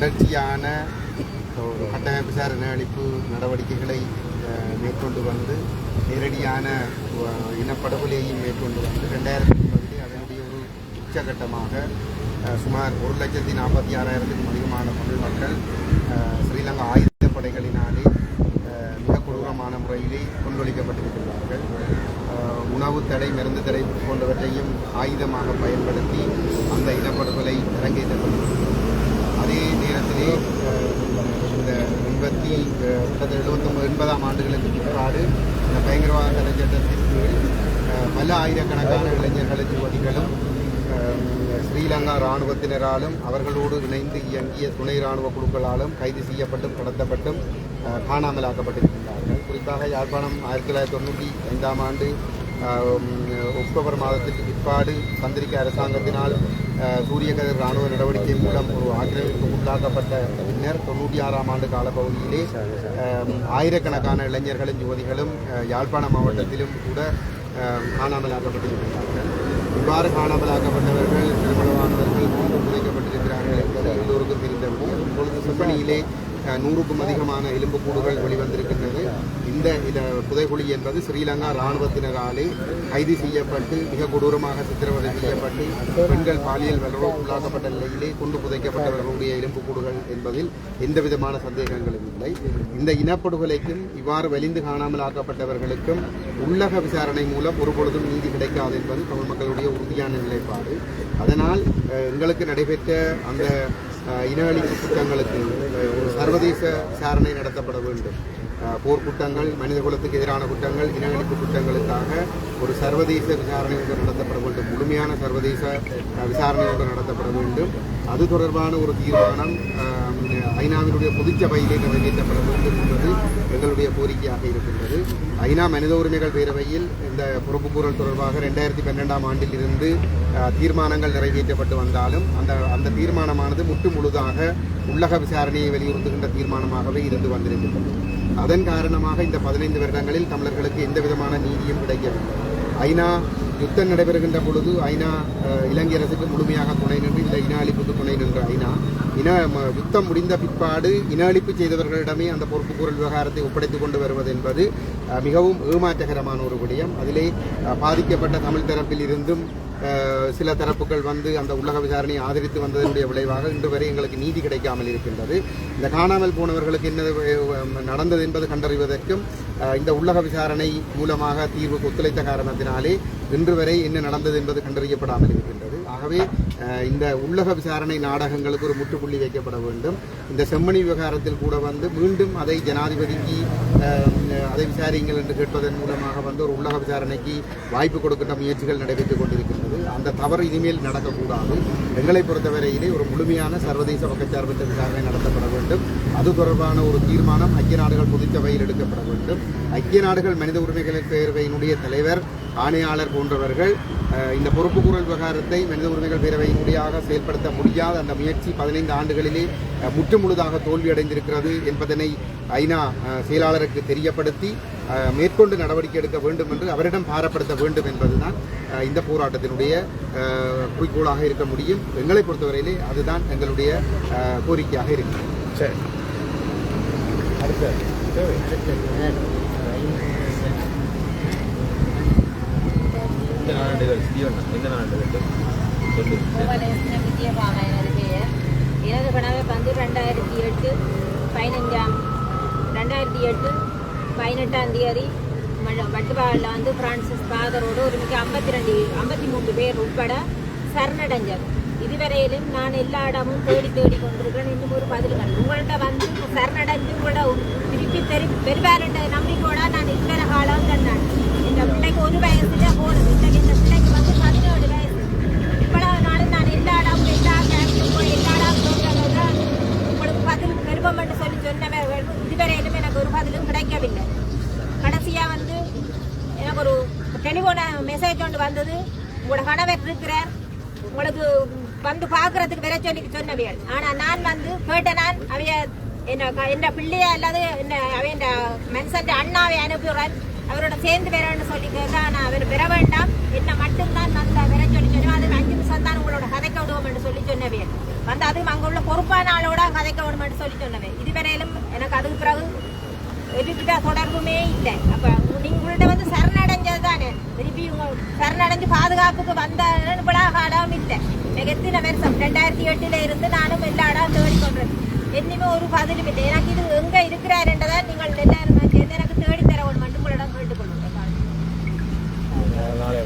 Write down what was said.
தொடர்ச்சியான ஒரு கட்டமைப்பு சார் அளிப்பு நடவடிக்கைகளை மேற்கொண்டு வந்து நேரடியான இனப்படுகொலையையும் மேற்கொண்டு வந்து ரெண்டாயிரத்தி ஒன்பதிலே அதனுடைய ஒரு உச்சகட்டமாக சுமார் ஒரு லட்சத்தி நாற்பத்தி ஆறாயிரத்துக்கும் அதிகமான தமிழ் மக்கள் ஸ்ரீலங்கா ஆயுதப்படைகளினாலே படைகளினாலே மிக கொடூரமான முறையிலே கொண்டொழிக்கப்பட்டிருக்கிறார்கள் உணவு தடை மருந்து தடை போன்றவற்றையும் ஆயுதமாக பயன்படுத்தி அந்த இனப்படுகொலை கிட்டத்தட்ட எழுபத்தொம்பது எண்பதாம் ஆண்டுகளுக்கு பிற்பாடு இந்த பயங்கரவாத தடை சட்டத்தின் கீழ் பல ஆயிரக்கணக்கான இளைஞர்களும் யுவதிகளும் ஸ்ரீலங்கா இராணுவத்தினராலும் அவர்களோடு இணைந்து இயங்கிய துணை இராணுவ குழுக்களாலும் கைது செய்யப்பட்டும் கடத்தப்பட்டும் காணாமலாக்கப்பட்டிருக்கின்றார்கள். குறிப்பாக யாழ்ப்பாணம் ஆயிரத்தி தொள்ளாயிரத்தி தொண்ணூற்றி ஐந்தாம் ஆண்டு அக்டோபர் மாதத்துக்கு பிற்பாடு சந்திரிக்க அரசாங்கத்தினால் சூரிய கதிர் இராணுவ நடவடிக்கை மூலம் ஒரு ஆக்கிரமிப்பு உள்ளாக்கப்பட்ட பின்னர் தொண்ணூற்றி ஆறாம் ஆண்டு காலப்பகுதியிலே ஆயிரக்கணக்கான இளைஞர்களும் யுவதிகளும் யாழ்ப்பாண மாவட்டத்திலும் கூட காணாமலாக்கப்பட்டிருக்கிறார்கள். இவ்வாறு காணாமலாக்கப்பட்டவர்கள் திருமணமானவர்கள் மூன்று புதைக்கப்பட்டிருக்கிறார்கள் என்பது எல்லோருக்கும் தெரிந்தவர்கள் இப்பொழுது செம்மணியிலே நூறுக்கும் அதிகமான எலும்புக்கூடுகள் வெளிவந்திருக்கின்றது. இந்த இந்த புதைகுழி என்பது ஸ்ரீலங்கா இராணுவத்தினராலே கைது செய்யப்பட்டு மிக கொடூரமாக சித்திரவதை செய்யப்பட்டு பெண்கள் பாலியல் வல்லுறவு உள்ளாக்கப்பட்ட நிலையிலே கொண்டு புதைக்கப்பட்டவர்களுடைய எலும்புக்கூடுகள் என்பதில் எந்த விதமான சந்தேகங்களும் இல்லை. இந்த இனப்படுகொலைக்கும் இவ்வாறு வலிந்து காணாமல் ஆக்கப்பட்டவர்களுக்கும் உள்ளக விசாரணை மூலம் ஒருபொழுதும் நீதி கிடைக்காது என்பது தமிழ் மக்களுடைய உறுதியான நிலைப்பாடு. அதனால் எங்களுக்கு நடைபெற்ற அந்த இன அழிப்பு குற்றங்களுக்கு ஒரு சர்வதேச விசாரணை நடத்தப்பட வேண்டும். போர்க்குற்றங்கள் மனித குலத்துக்கு எதிரான குற்றங்கள் இன குற்றங்களுக்காக ஒரு சர்வதேச விசாரணை ஒன்று நடத்தப்பட வேண்டும். முழுமையான சர்வதேச விசாரணை ஒன்று நடத்தப்பட வேண்டும். அது தொடர்பான ஒரு தீர்மானம் ஐநாவினுடைய பொதுச்சபையிலே நிறைவேற்றப்பட வேண்டும் என்பது எங்களுடைய கோரிக்கையாக இருக்கின்றது. ஐநா மனித உரிமைகள் பேரவையில் இந்த பொறுப்புக்கூறல் தொடர்பாக ரெண்டாயிரத்தி பன்னெண்டாம் ஆண்டில் இருந்து தீர்மானங்கள் நிறைவேற்றப்பட்டு வந்தாலும் அந்த அந்த தீர்மானமானது முற்று முழுதாக உள்ளக விசாரணையை வலியுறுத்துகின்ற தீர்மானமாகவே இருந்து வந்திருக்கின்றது. அதன் காரணமாக இந்த பதினைந்து வருடங்களில் தமிழர்களுக்கு எந்த விதமான நீதியும் கிடைக்கவில்லை. ஐநா யுத்தம் நடைபெறுகின்ற பொழுது ஐநா இலங்கை அரசுக்கு முழுமையாக துணை நின்று இந்த இன அழிப்புக்கு துணை நின்ற ஐநா இன ம- யுத்தம் முடிந்த பிற்பாடு இன அழிப்பு செய்தவர்களிடமே அந்த பொறுப்புக்கூறல் விவகாரத்தை ஒப்படைத்து கொண்டு வருவது என்பது மிகவும் ஏமாற்றகரமான ஒரு விடயம். அதிலே பாதிக்கப்பட்ட தமிழ் தரப்பில் இருந்தும் சில தரப்புகள் வந்து அந்த உள்ளக விசாரணையை ஆதரித்து வந்ததனுடைய விளைவாக இன்று வரை எங்களுக்கு நீதி கிடைக்காமல் இருக்கின்றது. இந்த காணாமல் போனவர்களுக்கு என்ன நடந்தது என்பது கண்டறிவதற்கும் இந்த உள்ளக விசாரணை மூலமாக தீர்வுக்கு ஒத்துழைத்த காரணத்தினாலே இன்று வரை என்ன நடந்தது என்பது கண்டறியப்படாமல் இருக்கிறது இருக்கிறது ஆகவே இந்த உள்ளக விசாரணை நாடகங்களுக்கு ஒரு முற்றுப்புள்ளி வைக்கப்பட வேண்டும். இந்த செம்மணி விவகாரத்தில் கூட வந்து மீண்டும் அதை ஜனாதிபதிக்கு அதை விசாரியுங்கள் என்று கேட்பதன் மூலமாக வந்து ஒரு உள்ளக விசாரணைக்கு வாய்ப்பு கொடுக்கின்ற முயற்சிகள் நடைபெற்றுக் கொண்டிருக்கின்றது. அந்த தவறு இனிமேல் நடக்கக்கூடாது. எங்களை பொறுத்தவரையிலே ஒரு முழுமையான சர்வதேச பக்கச்சார்பற்ற விசாரணை நடத்தப்பட வேண்டும். அது தொடர்பான ஒரு தீர்மானம் ஐக்கிய நாடுகள் பொதுச்சபையில் எடுக்கப்பட வேண்டும். ஐக்கிய நாடுகள் மனித உரிமைகளின் பேரவையினுடைய தலைவர் ஆணையாளர் போன்றவர்கள் இந்த பொறுப்புக்குரல் விவகாரத்தை மனித உரிமைகள் பேரவையினுடையாக செயல்படுத்த முடியாத அந்த முயற்சி பதினைந்து ஆண்டுகளிலே முற்றுமுழுதாக தோல்வியடைந்திருக்கிறது என்பதனை ஐநா செயலாளருக்கு தெரியப்படுத்தி மேற்கொண்டு நடவடிக்கை எடுக்க வேண்டும் என்று அவரிடம் பாரப்படுத்த வேண்டும் என்பதுதான் இந்த போராட்டத்தினுடைய குறிக்கோளாக இருக்க முடியும். எங்களை பொறுத்தவரையிலே அதுதான் எங்களுடைய கோரிக்கையாக இருக்கிறது. சரி. அடுத்த. இந்த நாடுகள்? ஜீவன் இந்த நாடுகள்? சொல்லு. கோபாலகிருஷ்ண எனது பெயர் எனது கனவு வந்து ரெண்டாயிரத்தி எட்டு பதினஞ்சாம் ரெண்டாயிரத்தி எட்டு பதினெட்டாம் தேதி வட்டுப்பாடில் வந்து பிரான்சிஸ் ஃபாதரோடு ஒரு மிக ஐம்பத்தி ரெண்டு ஐம்பத்தி மூன்று பேர் உட்பட சரணடைஞ்சது இதுவரையிலும் நான் எல்லா இடமும் தேடி தேடி கொண்டிருக்கிறேன் இன்னும் ஒரு பதில் கண்டு. உங்கள்கிட்ட வந்து சரணடைஞ்சு உங்களோட திருப்பி பெரு பெருவாருன்ற நம்பிக்கையோட நான் இத்தனை காலம் கண்டான். இந்த பிள்ளைக்கு ஒரு வயசுல போகுது இன்னைக்கு இந்த பிள்ளைக்கு வந்து பதினேழு வயசு. இவ்வளவு நாள் நான் எல்லா இடமும் எல்லா கேம்புக்கும் எல்லா இடம் சொல்றதை உங்களுக்கு பதில் விருப்பம் என்று சொல்லி சொன்ன இதுவரையிலும் எனக்கு ஒரு பதிலும் கிடைக்கவில்லை. கடைசியாக வந்து எனக்கு ஒரு டெலிஃபோன மெசேஜ் ஒன்று வந்தது. உங்களோட கணவர் இருக்கிறார். உங்களுக்கு வந்து பாக்குறதுக்கு வேற சொல்லி சொன்னவியல் ஆனா நான் வந்து கேட்ட நான் அவைய என்ன என் பிள்ளைய அல்லது என்ன அவன் மனுஷன் அண்ணாவை அனுப்புகிறேன் அவரோட சேர்ந்து வரேன்னு சொல்லி கேட்டா நான் அவர் பெற வேண்டாம். என்ன மட்டும்தான் வந்த வர சொல்லி சொன்னோம் அது அஞ்சு நிமிஷம் தான் உங்களோட கதைக்க விடுவோம் என்று சொல்லி சொன்னவே வந்து அதுவும் அங்க உள்ள பொறுப்பான ஆளோட கதைக்க விடுவோம் என்று சொல்லி சொன்னவே இதுவரையிலும் எனக்கு அதுக்கு பிறகு எதுக்கிட்ட தொடர்புமே இல்லை. அப்ப உங்கள்கிட்ட வந்து சரணடைஞ்சது தானே திருப்பி உங்க சரணடைஞ்சு பாதுகாப்புக்கு வந்த காலம் இல்லை. എത്തിന വർഷം രണ്ടായിരത്തി എട്ടിലെ ഇരുന്ന് നാനും എല്ലാടാം തേടിക്കൊണ്ടിരുന്നു എന്നിവ ഒരു പതിലുമില്ല എനിക്ക് ഇത് എങ്ക ഇരിക്കാറുണ്ടതാ നിങ്ങൾ എല്ലാവരും എനിക്ക് തേടിത്തരാ മണ്ടുമ്പോഴും കേട്ടുകൊള്ളു നാളെ